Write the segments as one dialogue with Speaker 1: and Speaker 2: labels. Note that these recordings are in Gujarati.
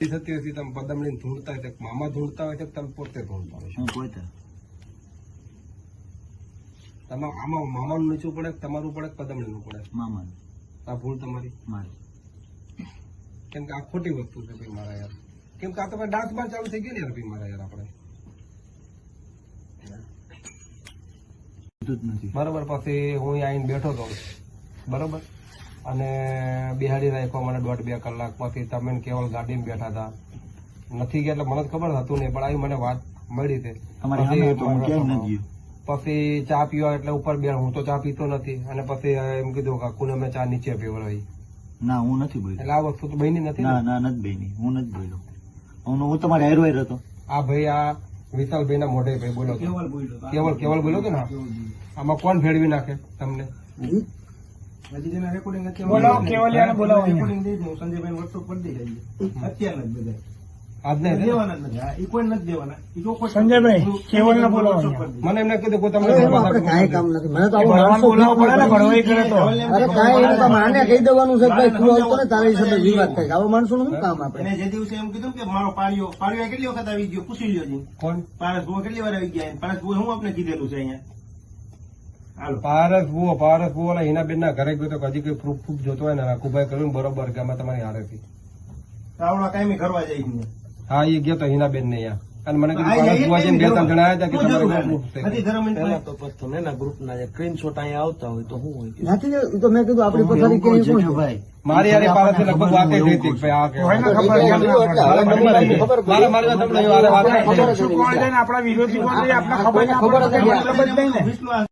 Speaker 1: થતી હતી તમે પદમડીને ધૂળતા હોય મામા ધૂળતા હોય છે તમે પોતે ધૂળતા હોય. છો
Speaker 2: પોતે?
Speaker 1: આમાં મામાનું નીચું પડે તમારું પડે પદમણીનું પડે?
Speaker 2: મામા
Speaker 1: આ ભૂલ તમારી?
Speaker 2: મારી.
Speaker 1: કેમ કે આ ખોટી વસ્તુ છે ભાઈ મારા યાર. કેમ કે આ તો ભાઈ ડાન્સ બાર ચાલુ થઈ ગઈ ને યાર ભાઈ મારા યાર આપણે. બરોબર પછી હું આઈને આવીને બેઠો હતો બરોબર? અને બિહાડી રાખ્યો મને દોઢ બે કલાક પછી તમે કેવલ ગાડીમાં બેઠા હતા. નથી ગયા એટલે મને ખબર હતું નહીં પણ આવી મને વાત મળી
Speaker 2: હતો.
Speaker 1: પછી ચા પીવા એટલે ઉપર બે હું તો ચા પીતો નથી. અને પછી એમ કીધું કાકુને મેં ચા નીચે પીવડાવી.
Speaker 2: ના હું નથી બોલ્યો.
Speaker 1: એટલે આ વસ્તુ તો બની નથી ના?
Speaker 2: ના નથી બેની. હું નથી બોલ્યો. હું હું તમારે હારો હારો હતો.
Speaker 1: આ ભાઈ આ વિશાલભાઈ ના મોઢે ભાઈ બોલો કેવલ કેવલ બોલો કે ના? આમાં કોણ ભેળવી નાખે તમને?
Speaker 3: બોલાવો, કેવલિયાને બોલાવો
Speaker 1: આજ નહીં
Speaker 3: સંજયભાઈ કેવલ ને? બોલાવો અહીંયા.
Speaker 1: મને એમને કીધું કે તમને
Speaker 4: કામ નથી. મને તો આવું
Speaker 3: ભગવાન બોલાવવો પડે ને ભણવાઈ કરે તો.
Speaker 4: અરે કાંઈ એમ કામ આને કહી દેવાનું છે ભાઈ તું આવતો ને તારા હિસાબે વિવાદ થાય. આવા માણસો નું શું કામ આપણે?
Speaker 5: જે દિવસે એમ કીધું કે મારો પાળીઓ પાળીઓ કેટલી વખત આવી ગયો? પૂછી લ્યો જી.
Speaker 1: કોણ?
Speaker 5: પારસ કેટલી વાર આવી ગયા? પારસ હું આપને કીધેલું છે અહીંયા?
Speaker 1: પારસ બુઓ પારસ બુઓ અને હિનાબેન ના ઘરે ગયો તો હજી કઈ પ્રૂફ પ્રૂફ જોતો હોય ને રાખુભાઈ કર્યું બરોબર કે તમારી હારે થી
Speaker 5: કાયમી જાય
Speaker 1: હા એ ગયો તો હિનાબેન ને યા અને મને કીધું
Speaker 5: હા,
Speaker 1: બે ત્રણ જણા આવ્યા કે તમારે. છે
Speaker 6: તો પછી તમે અહીંયા આવતા હોય તો શું હોય
Speaker 4: નથી તો મેં કીધું આપણી પથારી કેવી છે?
Speaker 2: જેઠાભાઈ.
Speaker 1: મારી યાર પારસ લગભગ વાતે થઈ હતી
Speaker 3: આપણા વિરોધી ખબર ના પડે તો મતલબ જ નહીં ને
Speaker 5: વિષ્ણુ આ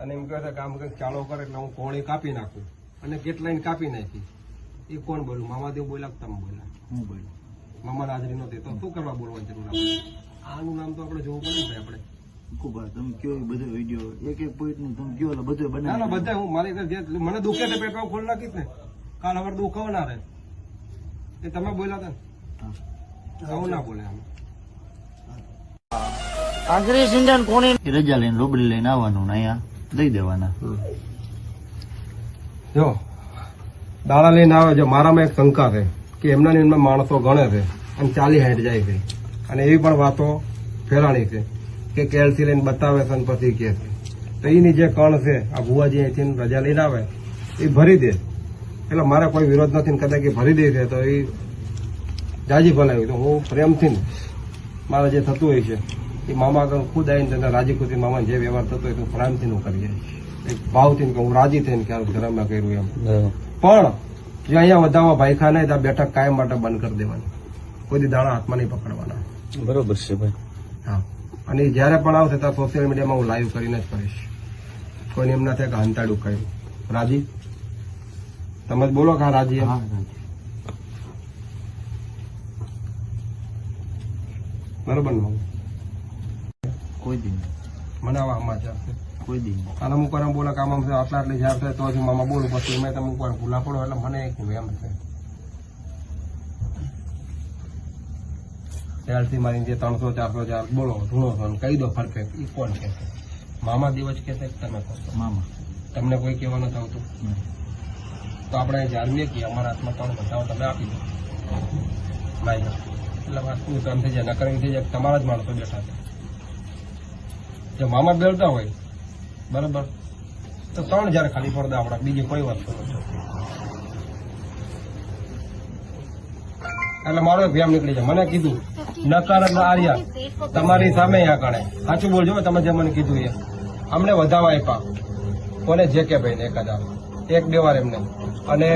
Speaker 1: અને એમ કહે છે કે આમ કંઈક ચાલો કરે એટલે હું કોળી કાપી નાખું? અને કેટલાય કાપી નાખી? એ કોણ બોલ્યું? મામાદેવ બોલ્યા કે તમે બોલ્યા?
Speaker 2: હું બોલ્યો.
Speaker 1: મામા હાજરી નહોતી. તો શું કરવા બોલવાની જરૂર આનું નામ તો આપણે જોવું પડે ને ભાઈ આપણે.
Speaker 2: ખૂબ તમે કયો બધો વીડિયો એક એક પોઈન્ટનું તમે કયો બધો
Speaker 1: ના ના
Speaker 2: બનાવી
Speaker 1: બધા હું મારી જે મને દુખે છે પેટમાં ખોલ નાખીશ ને. કાલ હવે દુખાવના રહે. એ તમે બોલ્યા હતા ને? આવું ના બોલે આમ.
Speaker 4: આખરી સિંધન કોની
Speaker 2: રજા લઈને રોબડી લઈને આવવાનું ને અહીંયા. દઈ દેવાના.
Speaker 1: જો દાડા લઈને આવે જો મારામાં એક શંકા છે કે એમના એમના માણસો ગણે છે અને ચાલી હાઈટ જાય છે. અને એવી પણ વાતો ફેલાણી છે કે કેલસી લઈને બતાવે છે અને પછી કે છે. તો એની જે કણ છે, આ ભુવાજી અહીંથી રજા લઈને આવે, એ ભરી દે. એટલે મારે કોઈ વિરોધ નથી કદાચ એ ભરી દે છે તો એ જાજી ભલાવી. તો હું પ્રેમથી મારે જે થતું હોય છે એ મામા તો ખુદ આવીને તેના રાજી ખુશી મામાને જે વ્યવહાર થતો હોય તો પ્રેમથી હું કરી જાય એક ભાવથી ને કે હું રાજી થઈને કે આ ધર્મમાં કર્યું એમ. પણ જો અહીંયા વધારવા ભાઈખા નહીં ત્યાં બેઠક કાયમ માટે બંધ કરી દેવાની. કોઈ દાણા હાથમાં નહીં પકડવાના.
Speaker 6: બરોબર છે ભાઈ.
Speaker 1: હા. અને જ્યારે પણ આવશે ત્યારે સોશિયલ મીડિયામાં હું લાઈવ કરીને જ કરીશ. કોઈને એમ ના થાય કે હંતાડું કર્યું. રાજી? તમે જ બોલો કે હા રાજી
Speaker 2: હા રાજી.
Speaker 1: બરોબર ને
Speaker 2: કોઈ દિન મનાવા
Speaker 1: મને આવા સમાચાર છે
Speaker 2: કોઈ દિન.
Speaker 1: અને વાર એમ બોલે આમ આમ આટલા આટલી જાર થાય તો હું મામા બોલું પછી. મેં તમે અમુક ભૂલા પડો એટલે મને એક વેમ છે. ત્યારથી મારી જે ત્રણસો ચારસો ચાર બોલો ધૂણો છો કહી દો પરફેક્ટ એ કોણ કહેશે છે? મામા દિવસ કે છે તમે કહો
Speaker 2: મામા.
Speaker 1: તમને કોઈ કહેવા નથી આવતું? તો આપણે જાણીએ કે અમારા હાથમાં ત્રણ બતાવો તમે આપી દો. એટલે વાત શું કામ થઈ જાય નકર એમ થઈ જાય તમારા જ માણસો બેઠા છે. જો મામા બેલતા હોય, બરાબર? તો ત્રણ હજાર ખાલી પડદા આપણા, બીજી કોઈ વસ્તુ એટલે મારો વ્યાયામ નીકળી જાય. મને કીધું, નકાર આર્યા, તમારી સામે અહીંયા કણે. સાચું બોલજો, તમે જે મને કીધું એ. અમને વધાવા આપ્યા. કોને? જે કે ભાઈ ને એક હજાર એક બે વાર એમને. અને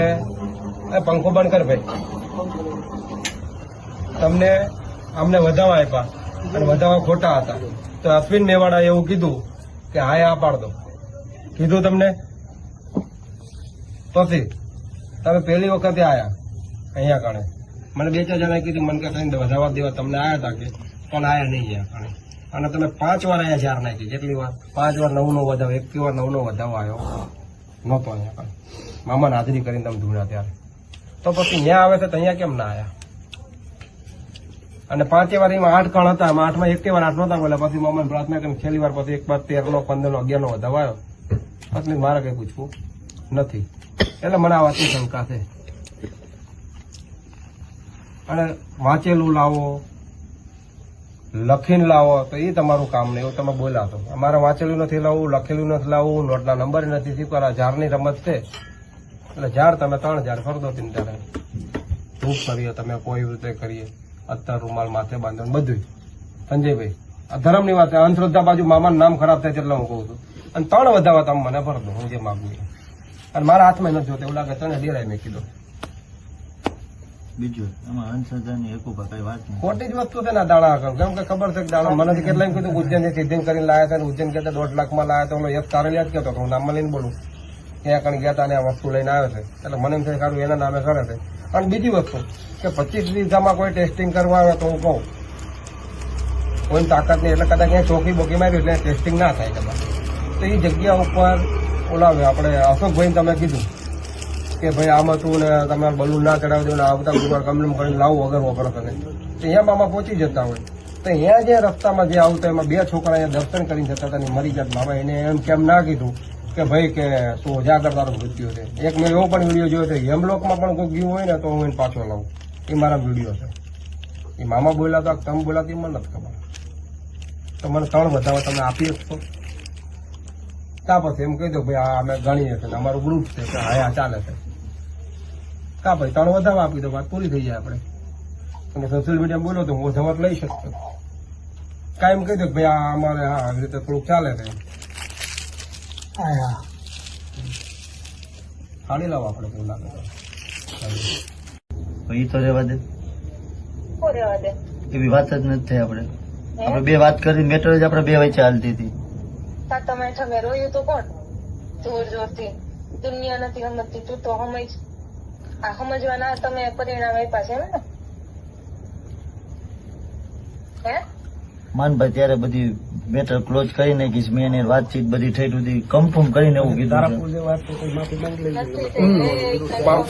Speaker 1: પંખો બંધ કર ભાઈ. તમને, અમને વધાવા આપ્યા. અને વધાવા ખોટા હતા. તો અશ્વિન મેવાડા એવું કીધું કે હા આ પાડ દો. કીધું તમને? પછી તમે પહેલી વખતે આયા અહીંયા કાણે. મને બે ચાર જણાએ કીધું, મને કે થઈને વધાવા દેવા તમને આયા હતા કે, પણ આયા નહીં અહીંયા કાણે. અને તમે પાંચ વાર આયા ચાર નાખી. કેટલી વાર? પાંચ વાર નવ નો વધાવો એક વાર નવ નો વધાવો આવ્યો. નહોતો અહીંયા કાણે. મામાને હાજરી કરીને તમે ધૂણ્યા ત્યારે. તો પછી ત્યાં આવે તો અહીંયા કેમ ના આયા? અને પાંચે વાર એમાં આઠ કણ હતા, એમાં આઠમાં એક વાર આઠ નતા બોલ્યા પછી મમ્મી પ્રાર્થના કરીને છેલ્લી વાર પછી એક બાદ તેર નો પંદર નો અગિયાર નો વધાવાયો. પછી મારે કઈ પૂછવું નથી. એટલે મને આ વાતની શંકા છે. અને વાંચેલું લાવો, લખીને લાવો, તો એ તમારું કામ નહીં, એવું તમે બોલ્યા છો અમારે વાંચેલું નથી લાવવું, લખેલું નથી લાવવું, નોટના નંબર નથી શીખવાના ઝાડની રમત છે. એટલે ઝાડ તમે ત્રણ ઝાડ ફરદો તીન તારે. ધૂપ કરીએ, તમે કોઈ રીતે કરીએ. અત્તર રૂમાલ માથે બાંધવાનું બધું સંજયભાઈ આ ધર્મની વાત અંધશ્રદ્ધા બાજુ મામાનું નામ ખરાબ થાય છે એટલે હું કહું છું. અને ત્રણ વધાવા તમે મને ભર દો હું જે માગું એ. અને મારા હાથમાં નથી જોતો એવું લાગે તને ડેરાય મેં કીધું.
Speaker 2: બીજું એમાં અંધશ્રદ્ધાની એકુપા કઈ વાત નહીં
Speaker 1: ખોટી જ વસ્તુ છે ને દાડા આગળ. કેમ કે ખબર છે કે દાડા મને તો કેટલાય કીધું ઉજ્જૈન સિદ્ધિંગ કરીને લાયા હતા ઉજ્જૈન કહેતા દોઢ લાખમાં લાયા હતા યશ કારેલિયા જ કહેતો હતો હું નામમાં લઈને બોલું. ત્યાં કણ ગયા હતા અને આ વસ્તુ લઈને આવે છે. એટલે મને એમ થાય સારું એના નામે કરે છે. અને બીજી વસ્તુ, કે પચીસ વીઘામાં કોઈ ટેસ્ટિંગ કરવા આવે તો હું કહું. કોઈ તાકાત નહીં, એટલે કદાચ ક્યાંય ચોકી બોકી મારી એટલે ટેસ્ટિંગ ના થાય તમારે. તો એ જગ્યા ઉપર ઓલાવે. આપણે અશોકભાઈ તમે કીધું કે ભાઈ, આમ હતું ને તમે બલૂન ના ચડાવી દો ને આવતા ગુરુવાર કમલમ કરીને લાવો વગર વગર કરે તો અહીંયા મામા પહોંચી જતા હોય. તો અહીંયા જે રસ્તામાં જે આવતા એમાં બે છોકરા અહીંયા દર્શન કરીને જતા હતા મરી જત. મામા એને એમ કેમ ના કીધું કે ભાઈ કે તું ઉજાગર તારો મૃત્યુ છે. એક મેં એવો પણ વીડિયો જોયો છે, હેમલોકમાં પણ કોઈ ગયું હોય ને તો હું એને પાછો લાવું. એ મારા વીડિયો છે. એ મામા બોલ્યા હતા, તમે બોલાતી મને નથી ખબર. તો મને ત્રણ વધાવા તમે આપી શકશો? કા પછી એમ કહી દો, ભાઈ, આ અમે ગણીએ છીએ અમારું ગ્રુપ છે કે હા ચાલે છે. કા ભાઈ ત્રણ વધાવા આપી દો, વાત પૂરી થઈ જાય આપણે. તમે સોશિયલ મીડિયા બોલો તો હું વધાવટ લઈ શકશો કાંઈ એમ કહી દો ભાઈ, આ અમારે, હા આવી રીતે થોડુંક ચાલે છે. હાડી લાવો આપણે કેવું લાગે. તો
Speaker 2: એ તો રેવા દે. એવી વાત જ નથી થઈ આપણે. આપણે બે વાત કરી મેટર જ આપણે બે વચ્ચે હાલતી હતી.
Speaker 7: તા તમે તમે રોયું તો કોણ? જોર જોરથી. દુનિયા નથી સમજતી તું તો સમજ આ સમજવાના તમે પરિણામ આપ્યા છે ને? હે?
Speaker 2: માનભાઈ ત્યારે બધી મેટર ક્લોઝ કરી નાખીશ મેં એને વાતચીત બધી થઈ સુધી કન્ફર્મ કરીને એવું કીધું.
Speaker 1: મા-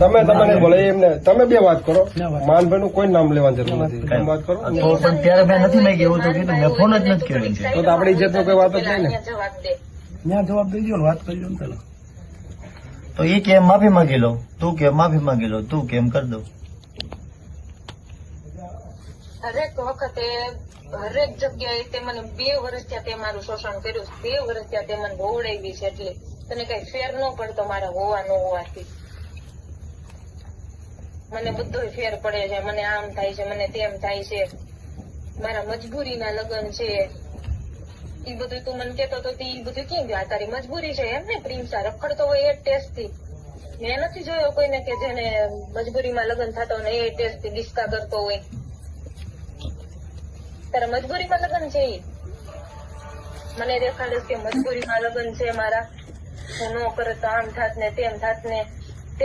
Speaker 1: તમે તમે ભલે એમને તમે બે વાત કરો. માનભાઈ નું કોઈ નામ લેવાની જરૂર નથી. તમે વાત કરો.
Speaker 2: પણ ત્યારે મેં નથી માંગી એવું તો કીધું. મેં ફોન જ નથી કર્યો છે
Speaker 1: તો આપણી ઇજ્જત કોઈ વાત જ નહીં ને?
Speaker 7: અહીંયા જવાબ દે.
Speaker 6: ત્યાં જવાબ દઈ દો વાત કરી દો ને
Speaker 2: તો એ કેમ માફી માંગી લો. તું કેમ માફી માંગી લો. તું કેમ કરી દો
Speaker 7: હરેક વખતે હરેક જગ્યાએ તે મને બે વર્ષ ત્યાં તે મારું શોષણ કર્યું. બે વર્ષ ત્યાં તે મને ગોવડાવી છે એટલે તને કઈ ફેર ન પડતો મારા હોવા ન હોવાથી. મને બધો ફેર પડે છે, મને આમ થાય છે, મને તેમ થાય છે. મારા મજબૂરીના લગ્ન છે. એ બધું તું મને કેતો તો એ બધું કેમ ગયું તારી મજબૂરી છે એમ ને? પ્રિન્સા રખડતો હોય એ ટેસ્ટથી મેં નથી જોયો કોઈને કે જેને મજબૂરીમાં લગ્ન થતો ને એ ટેસ્ટથી ડિસ્કા કરતો હોય. તારા મજબૂરીમાં લગ્ન છે મને દેખાડે કે મજબૂરીમાં લગ્ન છે મારા. હું ન કરે તો આમ થાત ને તેમ થાત ને. તે